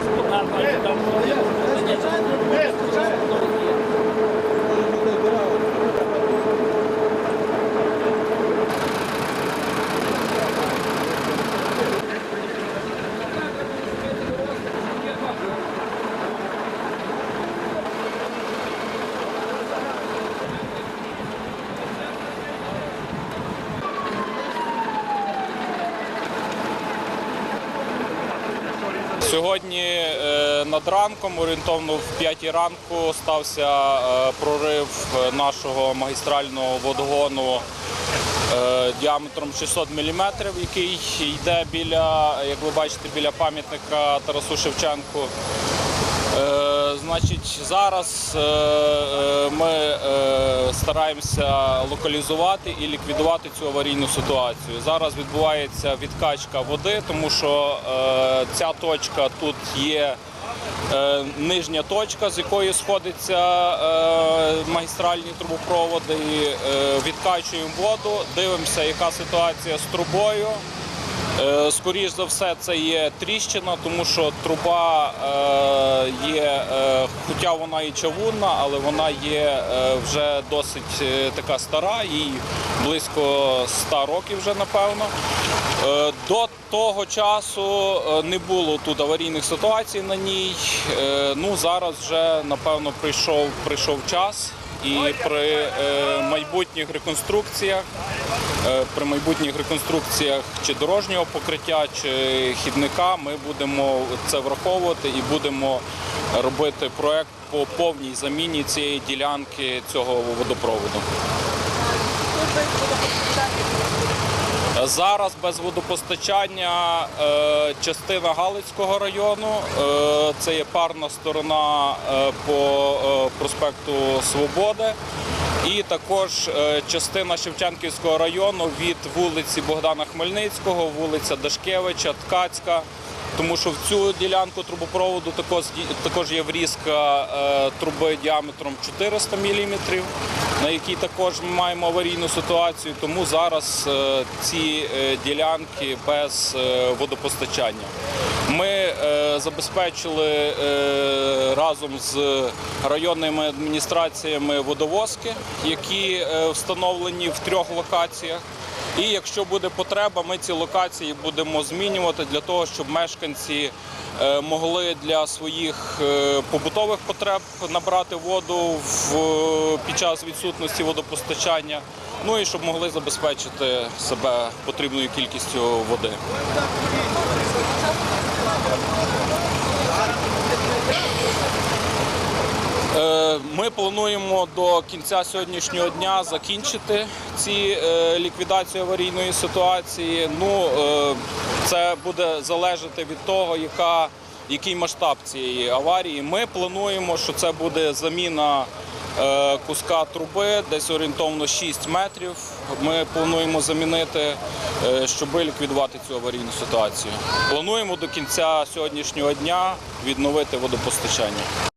Спокарпайте там. Сьогодні е, над ранком, орієнтовно в 5 ранку, стався е, прорив е, нашого магістрального водогону діаметром 600 мм, який йде біля, як ви бачите, біля пам'ятника Тарасу Шевченку. Значить, зараз е, е, ми е, стараємося локалізувати і ліквідувати цю аварійну ситуацію. Зараз відбувається відкачка води, тому що ця точка тут є. Нижня точка, з якої сходяться магістральні трубопроводи, відкачуємо воду, дивимося, яка ситуація з трубою. Е, Скоріш за все, це є тріщина, тому що труба е, є, е, хоча вона і чавунна, але вона є вже досить така стара, їй близько 100 років вже напевно. До того часу не було тут аварійних ситуацій на ній. Ну зараз вже напевно прийшов прийшов час. І при е, майбутніх реконструкціях, е, при майбутніх реконструкціях чи дорожнього покриття, чи хідника, ми будемо це враховувати і будемо робити проект по повній заміні цієї ділянки цього водопроводу. Зараз без водопостачання е, частина Галицького району, е, це є парна сторона е, по проспекту Свободи. І також частина Шевченківського району від вулиці Богдана Хмельницького, вулиця Дашкевича, Ткацька. Тому що в цю ділянку трубопроводу також, також є врізка е, труби діаметром 400 мм, на якій також ми маємо аварійну ситуацію. Тому зараз е, ці е, ділянки без водопостачання. Ми забезпечили разом з районними адміністраціями водовозки, які встановлені в трьох локаціях. І якщо буде потреба, ми ці локації будемо змінювати для того, щоб мешканці е, могли для своїх е, побутових потреб набрати воду під час відсутності водопостачання. Ну і щоб могли забезпечити себе потрібною кількістю води. Ми плануємо до кінця сьогоднішнього дня закінчити ці е, ліквідацію аварійної ситуації. Ну е, це буде залежати від того, яка який масштаб цієї аварії. Ми плануємо, що це буде заміна е, куска труби, десь орієнтовно 6 метрів. Ми плануємо замінити, щоб ліквідувати цю аварійну ситуацію. Плануємо до кінця сьогоднішнього дня відновити водопостачання.